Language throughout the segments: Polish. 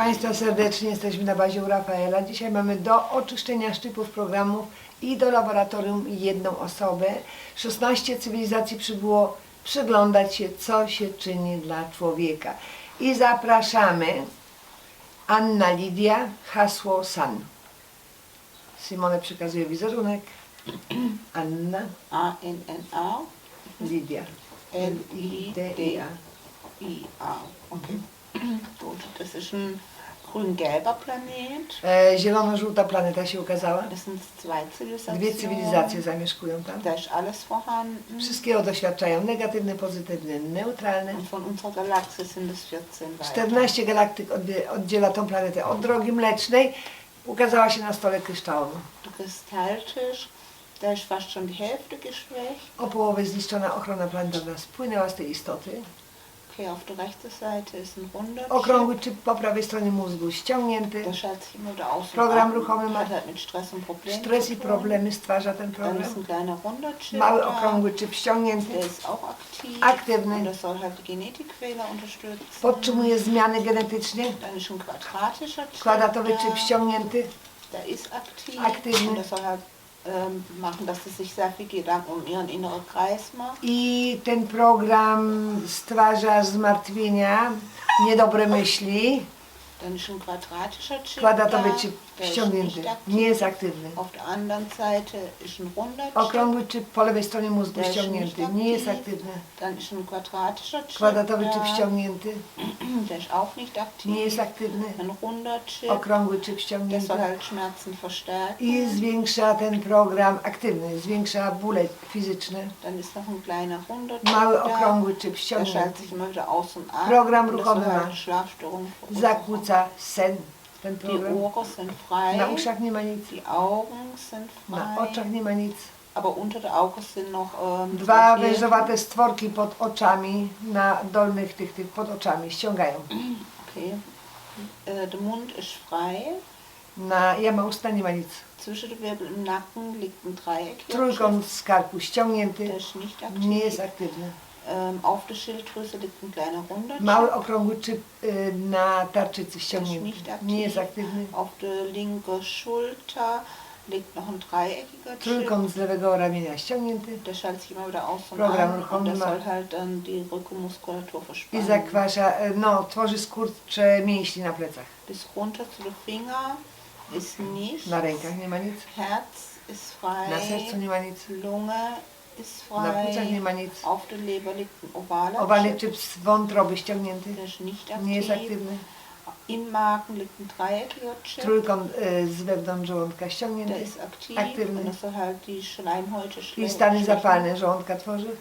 Państwa serdecznie, jesteśmy na bazie u Rafaela. Dzisiaj mamy do oczyszczenia szczypów programów i do laboratorium jedną osobę. 16 cywilizacji przybyło przyglądać się, co się czyni dla człowieka. I zapraszamy Anna Lidia, hasło SAN. Simone przekazuje wizerunek. Anna A-N-N-A, Lidia. L-I-D-I-A. Okay. Das ist ein grün-gelber Planet. E, Zielono-żółta planeta się ukazała. Das sind zwei. Dwie cywilizacje zamieszkują tam. Da ist alles vorhanden. Wszystkiego doświadczają negatywne, pozytywne, neutralne. Und von unserer Galaxie sind es 14 weiter. 14 galaktyk odbie- oddziela tą planetę od drogi mlecznej. Ukazała się na stole kryształowym. Der Kristalltisch, da ist fast schon die Hälfte geschwächt. O połowę zniszczona ochrona planetowa spłynęła z tej istoty. Okay, auf der rechten Seite ist ein runder Okrągły Chip. po prawej stronie mózgu ściągnięty. Schaut sich immer aus Program ruchomy ma hat halt mit Stress und Problemen Stres i problemy stwarza ten Dann ist program. ein kleiner runder Chip Mały okrągły czyp ściągnięty. Der ist auch aktiv. Aktywny. Und das soll halt die Genetikquäler unterstützen. Podtrzymuje zmiany genetycznie. Dann ist ein quadratischer Chip Kwadratowy czyp ściągnięty. Der ist aktiv. Aktywny. Und das soll halt Gedanken um. I ten program stwarza zmartwienia, niedobre myśli. Dann ist ein quadratischer Chip Kwadratowy da. Der ist nicht aktiv. Nie jest aktywny. Auf der anderen Seite ist ein runder Chip. Okrągły czyp po lewej stronie mózgu Der ist ściągnięty. nicht Nie jest aktiv. aktywny. Dann ist ein quadratischer Chip Kwadratowy da. czyp ściągnięty. Der ist auch nicht aktiv. Nie jest aktywny. Ein runder Chip. Okrągły czyp Der ściągnięty. soll halt Schmerzen verstärken. I zwiększa ten program aktywny, zwiększa bóle fizyczne. Dann ist noch ein kleiner runder Chip Mały da. okrągły czyp Der schaltet ściągnięty. sich immer wieder aus und an. Program das soll halt ma. Schlafstörungen verursachen. Zakłóca sen ten Die. Ohren sind frei. Na uszach nie ma nic. Die Augen sind Na frei. oczach nie ma nic. Aber unter der Augen sind noch ähm, Dwa wężowate stworki pod oczami, na dolnych tych, tych pod oczami ściągają. Okay. Äh, der Mund ist frei. Na jama usta nie ma nic. Zwischen den Wirbeln im Nacken liegt ein Dreieck. Trójkąt Der ściągnięty, ist nicht aktiv. nie jest aktywny. Ähm, auf der Schilddrüse liegt ein kleiner runder Chip. okrągły czyp y, na tarczycy aktiv. nie jest aktywny. Auf der linken Schulter liegt noch ein dreieckiger Chip. Trójkąt z lewego ramienia ściągnięty Der schaltet sich immer wieder aus und Program an und der soll halt dann die Rückenmuskulatur i verspannen. zakwasza, y, no, tworzy skurcze mięśni na plecach. Bis runter zu den Finger ist nichts. Na rękach nie ma nic, Herz ist frei. na sercu nie ma nic, Lunge na płucach nie ma nic. Der Owalny czyp z wątroby ściągnięty, Der nie jest aktywny. Im Magen liegt ein dreieckiger Chip. Trójkąt y, z wewnątrz żołądka Der ściągnięty. ist aktiv. Aktywny. Und das soll halt die Schleimhäute I stany zapalne żołądka tworzy.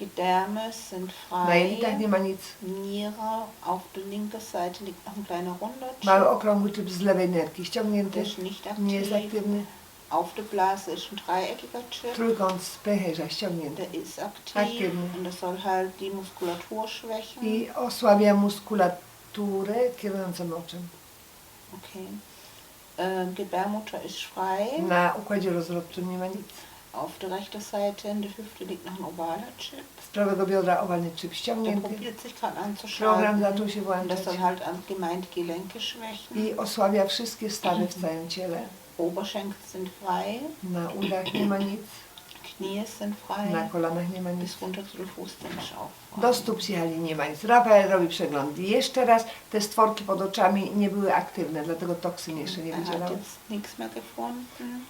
Gedärme sind Na jelitach frei. nie ma nic. Niere. Auf der linken Seite liegt noch ein kleiner runder Chip. Mały okrągły czyp z lewej nerki ściągnięty, Der ist nicht aktiv. nie jest aktywny. Auf der Blase ist ein dreieckiger Chip. Trójkąt ściągnięty. Der ist aktiv. Aktywny. Und das soll halt die Muskulatur schwächen. I osłabia muskulaturę kierującą oczem. Okay. Ähm, Gebärmutter ist frei. Na układzie rozrodczym nie ma nic. Auf der rechten Seite in der Hüfte liegt noch ein ovaler Chip. Z prawego biodra owalny Der ściągnięty. probiert sich gerade Program anzuschalten. zaczął się Und włączać. das soll halt allgemein die Gelenke schwächen. I osłabia wszystkie stawy w całym ciele. Oberschenkel sind frei. Na udach nie ma nic. Knie sind frei. Na kolanach nie ma nic. Bis runter zu den Fußzehen ist auch. Do stóp zjechali nie ma nic. Rafael robi przegląd. I jeszcze raz te stworki pod oczami nie były aktywne, dlatego toksyn jeszcze nie er wydzielał.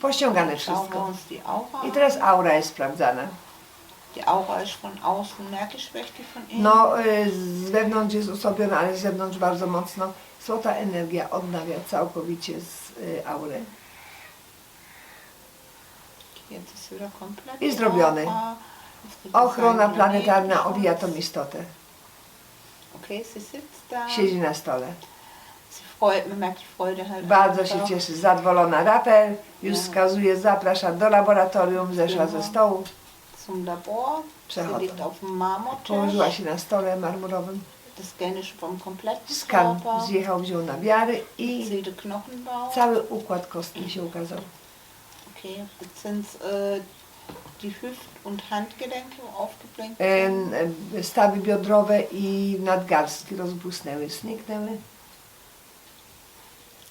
Pościągane wszystko. I teraz aura jest sprawdzana. No, y, z wewnątrz jest osłabiona, ale z zewnątrz bardzo mocno. Złota energia odnawia całkowicie z y, aury. I zrobiony. Ochrona planetarna odbija tą istotę. Okay, sie sitzt da. Siedzi na stole. Sie freut, man merkt die Freude halt. Bardzo się cieszy, zadowolona. Rafael już Ja. wskazuje, zaprasza do laboratorium, zeszła ze stołu, Zum Labor. Marmortisch. położyła się na stole marmurowym. Das Scan ist vom kompletten Skan zjechał, wziął i Sieht der Knochenbau. cały układ kostny się ukazał. Okay, jetzt sind äh, die Hüft- und Handgelenke aufgeblinkt. Em, Stawy biodrowe i nadgarstki rozbłysnęły, zniknęły.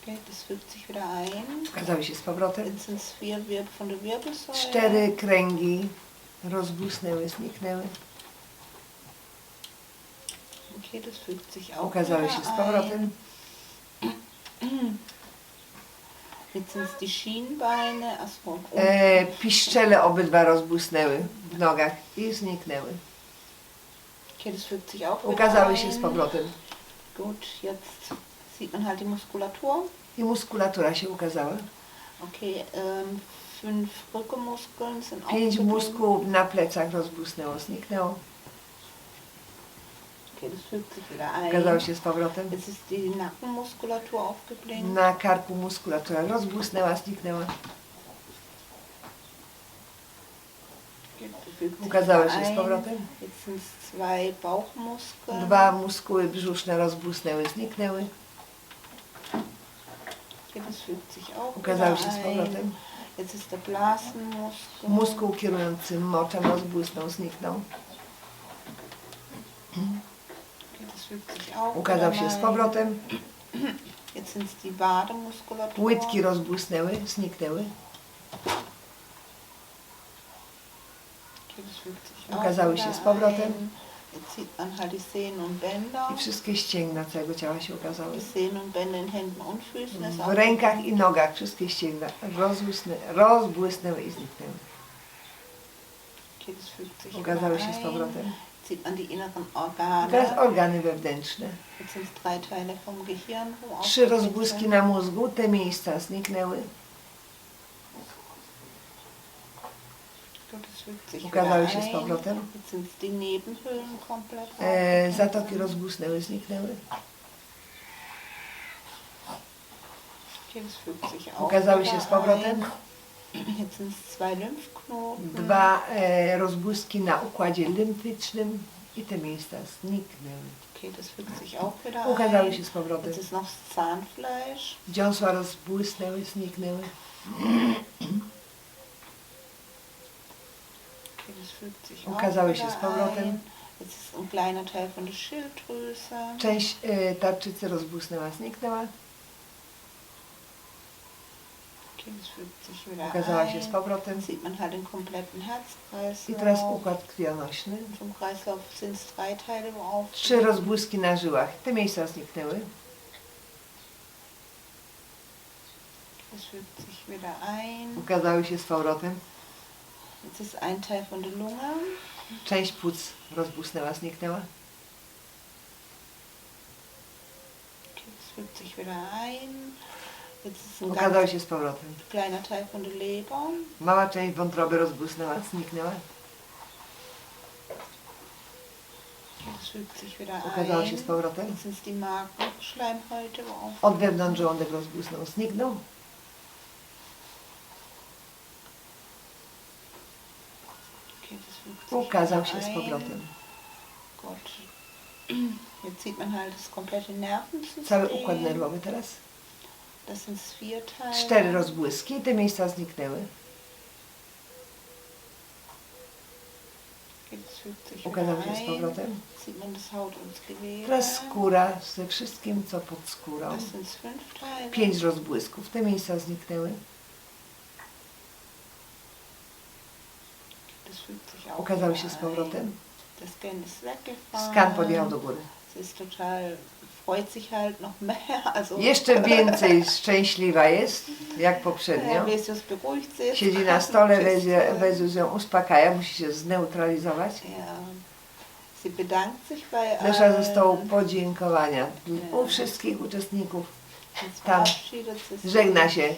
Okay, das fügt sich wieder ein. Się z powrotem. Jetzt sind es vier Wirbel von der Wirbelsäule. Cztery kręgi rozbłysnęły, zniknęły. Okay, das fügt sich auch Ukazały wieder się z ein. powrotem. Jetzt sind es die Schienbeine. Achso. E, piszczele obydwa rozbłysnęły w nogach i zniknęły. Okay, das fügt sich auch wieder Ukazały się z powrotem. Gut, jetzt sieht man halt die Muskulatur. I muskulatura się ukazała. Okay, ähm, fünf Rückenmuskeln sind Pięć mózgów na plecach rozbłysnęło, zniknęło. Ukazało się z powrotem. Na karku muskulatura rozbłysnęła, zniknęła. Wieder się z powrotem. Dwa muskuły brzuszne rozbłysnęły, zniknęły. Ukazały się z powrotem. Muskuł kierujący moczem rozbłysnął, zniknął. Okay, das fügt sich auch Ukazał się z powrotem. Łydki rozbłysnęły, zniknęły. Ukazały się z powrotem. I wszystkie ścięgna całego ciała się ukazały. W rękach i nogach wszystkie ścięgna rozbłysnę, rozbłysnęły i zniknęły. Ukazały się z powrotem. Sieht man die inneren Organe. organy wewnętrzne. Jetzt sind es drei Teile vom Gehirn. wo Trzy rozbłyski na mózgu, te miejsca zniknęły. Sich Ukazały się z powrotem. Jetzt sind es die Nebenhöhlen komplett. E, zatoki rozbłysnęły, zniknęły. Ukazały się z powrotem. Dwa e, rozbłyski na układzie lymfycznym i te miejsca zniknęły. Okay, das fügt sich auch wieder Ukazały ein. się z powrotem. Jetzt ist noch das Zahnfleisch. Dziąsła rozbłysnęły, zniknęły. Okay, das fügt sich Ukazały auch się z wieder powrotem. ein. Jetzt ist ein kleiner Teil von der Schilddrüse. Część e, tarczycy rozbłysnęła, zniknęła. Das fügt sich wieder się z ein. powrotem. Dann sieht man halt den kompletten I teraz układ krwionośny. Zum Kreislauf sind es drei Teile wo Trzy auf. rozbłyski na żyłach. Te miejsca zniknęły. Das fügt sich wieder ein. Ukazały się z powrotem. Jetzt ist ein Teil von der Lunge. Część płuc rozbłysnęła, zniknęła. Das fügt sich wieder ein. Ist Ukazał się z powrotem. kleiner Teil von der Leber. Mała część wątroby rozbłysnęła, zniknęła. Sich wieder Ukazała się z ein. powrotem. Jetzt die Magenschleimhäute. auf- Od wewnątrz żołądek rozbłysnął, zniknął. Okay, das fügt sich Ukazał wieder się z ein. powrotem. Gott. Jetzt sieht man halt das komplette Nervensystem. Cały układ nerwowy teraz. Das sind vier Teile. Cztery rozbłyski, te miejsca zniknęły. Okay, das fügt sich Ukazał wieder się z powrotem. Teraz skóra ze wszystkim, co pod skórą. Pięć rozbłysków, te miejsca zniknęły. Ukazały się z powrotem. Skan podjechał do góry. Ist total, freut sich halt noch mehr. Also, Jeszcze więcej szczęśliwa jest, jak Ja, poprzednio. Wesius beruhigt sich. Siedzi na stole, Wezus ją uspokaja, musi się zneutralizować. Ja. Sie bedankt sich bei allen. podziękowania u wszystkich uczestników. Tam. verabschiedet sie sich. Żegna się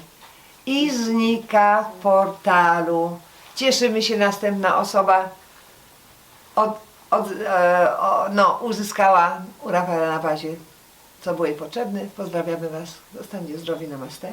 i znika w portalu. Cieszymy się, następna osoba od, od, e, o, no, uzyskała u na bazie, co było jej potrzebne. Pozdrawiamy Was. Zostańcie zdrowi, namaste.